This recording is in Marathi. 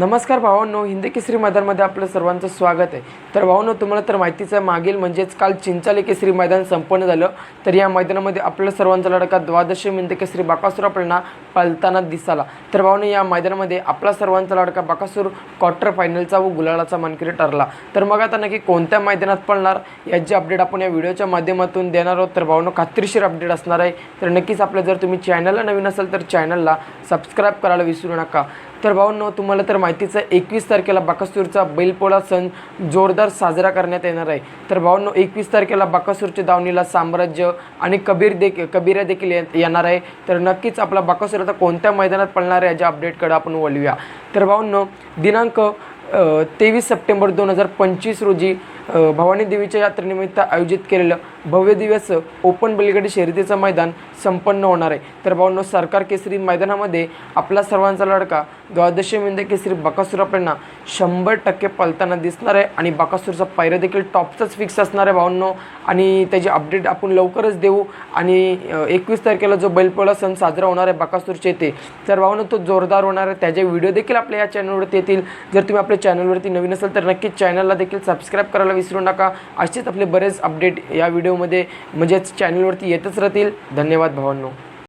नमस्कार भावांनो हिंदी केसरी मैदानमध्ये आपलं सर्वांचं स्वागत आहे. तर भावांनो तुम्हाला तर माहितीच आहे मागील म्हणजेच काल चिंचाले केसरी मैदान संपन्न झालं. तर या मैदानामध्ये आपल्या सर्वांचा लढका द्वादशी हिंदी केसरी बाकासूर आपल्याला पळताना दिसाला. तर भावांनो या मैदानामध्ये आपला सर्वांचा लढका बाकासूर क्वार्टर फायनलचा व गुलालाचा मानकरी ठरला. तर मग आता नक्की कोणत्या मैदानात पळणार याची अपडेट आपण या व्हिडिओच्या माध्यमातून देणार आहोत. तर भावांनो खात्रीशीर अपडेट असणार आहे. तर नक्कीच आपलं जर तुम्ही चॅनलला नवीन असाल तर चॅनलला सबस्क्राईब करायला विसरू नका. तर भाऊंनो तुम्हाला तर माहितीच आहे एकवीस तारखेला बाकासूरचा बैलपोळा सण जोरदार साजरा करण्यात येणार आहे. तर भावांनो एकवीस तारखेला बाकासूरच्या दावणीला साम्राज्य आणि कबीर देख कबीरा देखील येणार आहे. तर नक्कीच आपला बाकासूर आता कोणत्या मैदानात पळणार आहे याच्या अपडेटकडे आपण वळूया. तर भाऊंनो दिनांक तेवीस सप्टेंबर दोन हजार पंचवीस रोजी भवानी देवीच्या यात्रेनिमित्त आयोजित केलेलं भव्य दिवस ओपन बलगडी शर्यतीचं मैदान संपन्न होणार आहे. तर भावांनो सरकार केसरी मैदानामध्ये आपला सर्वांचा लढका द्वादशी मिंदे केसरी बकासूर आपल्याला शंभर टक्के पलताना दिसणार आहे आणि बकासूरचा पायऱ्या देखील टॉपचाच फिक्स असणार आहे भावांनो. आणि त्याची अपडेट आपण लवकरच देऊ आणि एकवीस तारखेला जो बैलपोळा सण साजरा होणार आहे बकासूरच्या येथे तर भावांनो तो जोरदार होणार आहे. त्याचे व्हिडिओ देखील आपल्या या चॅनलवरती येतील. जर तुम्ही आपल्या चॅनलवरती नवीन असाल तर नक्कीच चॅनलला देखील सबस्क्राईब करायला विसरू नका. असेच आपले बरेच अपडेट या व्हिडिओमध्ये म्हणजेच चॅनलवरती येतच राहतील. धन्यवाद भावांनो.